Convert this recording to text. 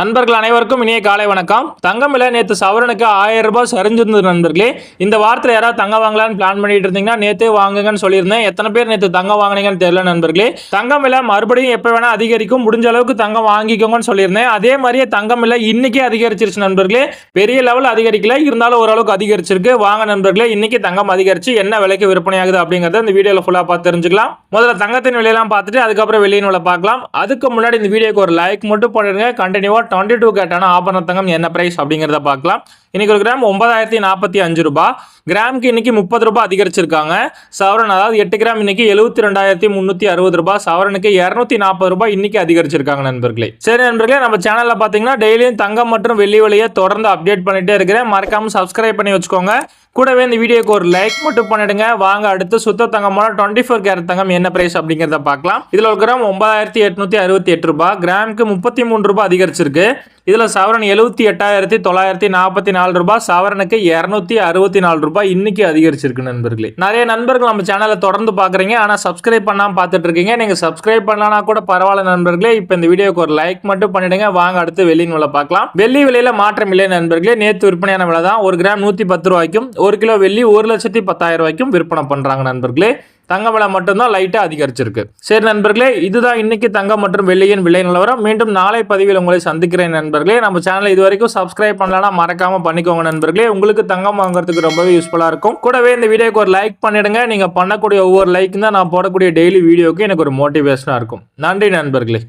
நண்பர்கள் அனைவருக்கும் இனிய காலை வணக்கம். தங்கம் விலை நேற்று சவரனுக்கு ஆயிரம் ரூபாய் சரிஞ்சிருந்தது நண்பர்களே. இந்த வாரத்தில் யாராவது தங்கம் வாங்கலாம்னு பிளான் பண்ணிட்டு இருந்தீங்கன்னா நேற்றே வாங்குங்கன்னு சொல்லியிருந்தேன். எத்தனை பேர் நேற்று தங்கம் வாங்குனீங்கன்னு தெரியல நண்பர்களே. தங்கம் விலை மறுபடியும் எப்போ வேணால் அதிகரிக்கும். முடிஞ்ச அளவுக்கு தங்கம் வாங்கிக்கோங்கன்னு சொல்லியிருந்தேன். அதே மாதிரியே தங்கம் விலை இன்னைக்கே அதிகரிச்சிருச்சு நண்பர்களே. பெரிய லெவல் அதிகரிக்கல. இருந்தாலும் ஓரளவுக்கு அதிகரிச்சிருக்கு. வாங்க நண்பர்களே இன்னைக்கு தங்கம் அதிகரிச்சு என்ன விலைக்கு விற்பனையாகுது அப்படிங்கிறத இந்த வீடியோவில் ஃபுல்லாக பார்த்து தெரிஞ்சுக்கலாம். முதல்ல தங்கத்தின் விலையெல்லாம் பார்த்துட்டு அதுக்கப்புறம் வெளியின் விலை பார்க்கலாம். அதுக்கு முன்னாடி இந்த வீடியோக்கு ஒரு லைக் மட்டும் பண்ணிடுங்க கண்டினியூவாக டுவெண்ட்டி டூ கேட்டான ஆபரண தங்கம் என்ன பிரைஸ் அப்படிங்கிறத பார்க்கலாம். இன்னைக்கு ஒரு கிராம் ஒன்பதாயிரத்தி நாற்பத்தி அஞ்சு ரூபாய் கிராமுக்கு இன்னைக்கு முப்பது ரூபாய் அதிகரிச்சிருக்காங்க. சவரன் அதாவது எட்டு கிராம் இன்னைக்கு எழுபத்தி ரெண்டாயிரத்தி முந்நூற்றி அறுபது ரூபாய் சவரனுக்கு இரநூத்தி நாற்பது ரூபாய் இன்னைக்கு அதிகரிச்சிருக்காங்க நண்பர்களே. சரி நண்பர்களே நம்ம சேனலில் பார்த்தீங்கன்னா டெய்லியும் தங்கம் மற்றும் வெள்ளி விலையை தொடர்ந்து அப்டேட் பண்ணிட்டே இருக்கிறேன். மறக்காமல் சப்ஸ்கிரைப் பண்ணி வச்சுக்கோங்க. கூடவே இந்த வீடியோக்கு ஒரு லைக் மட்டும் பண்ணிடுங்க. வாங்க அடுத்து சுத்த தங்கமான டுவெண்ட்டி ஃபோர் கேரட் தங்கம் என்ன பிரைஸ் அப்படிங்கிறத பார்க்கலாம். இதில் ஒரு கிராம் ஒன்பதாயிரத்தி எட்நூத்தி அறுபத்தி எட்டு ரூபாய் கிராமுக்கு முப்பத்தி மூணு ரூபாய் அதிகரிச்சிருக்கு. இதில் சவரன் எழுபத்தி எட்டாயிரத்தி தொள்ளாயிரத்தி நாற்பத்தி நாலு ரூபாய் சவரனுக்கு இரநூத்தி அறுபத்தி நாலு ரூபாய் இன்னைக்கு அதிகரிச்சிருக்கு நண்பர்களே. நிறைய நண்பர்கள் நம்ம சேனலை தொடர்ந்து பார்க்குறீங்க. ஆனால் சப்ஸ்கிரைப் பண்ணாமல் பார்த்துட்டு இருக்கீங்க. நீங்கள் சப்ஸ்கிரைப் பண்ணலனா கூட பரவாயில்ல நண்பர்களே. இப்போ இந்த வீடியோக்கு ஒரு லைக் மட்டும் பண்ணிடுங்க. வாங்க அடுத்து வெள்ளியின் விலை பார்க்கலாம். வெள்ளி விலையில் மாற்றம் இல்லை நண்பர்களே. நேற்று விற்பனையான விலை தான். ஒரு கிராம் நூற்றி பத்து ரூபாய்க்கும் ஒரு கிலோ வெள்ளி ஒரு லட்சத்தி பத்தாயிரம் ரூபாய்க்கும் விற்பனை பண்ணுறாங்க நண்பர்களே. தங்க விலை மட்டும்தான் லைட்டாக அதிகரிச்சிருக்கு. சரி நண்பர்களே இதுதான் இன்னைக்கு தங்கம் மற்றும் வெள்ளியின் விலை நிலவரம். மீண்டும் நாளை பதிவில் உங்களை சந்திக்கிறேன் நண்பர்களே. நம்ம சேனலை இது வரைக்கும் சப்ஸ்கிரைப் பண்ணலனா மறக்காம பண்ணிக்கோங்க நண்பர்களே. உங்களுக்கு தங்கம் வாங்குறதுக்கு ரொம்பவே யூஸ்ஃபுல்லாக இருக்கும். கூடவே இந்த வீடியோக்கு ஒரு லைக் பண்ணிடுங்க. நீங்கள் பண்ணக்கூடிய ஒவ்வொரு லைக் தான் நான் போடக்கூடிய டெய்லி வீடியோக்கு எனக்கு ஒரு மோட்டிவேஷனாக இருக்கும். நன்றி நண்பர்களே.